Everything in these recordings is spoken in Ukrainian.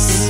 Останній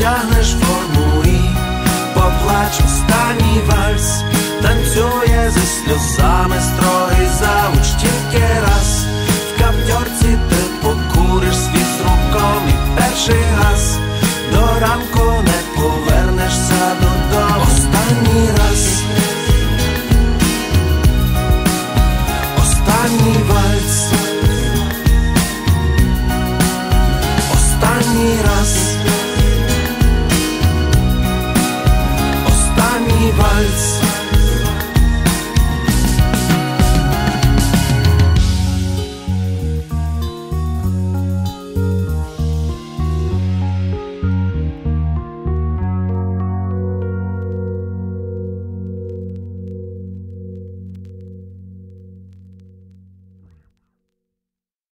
Одягнеш форму і поплач останній вальс, танцює зі сльозами строго.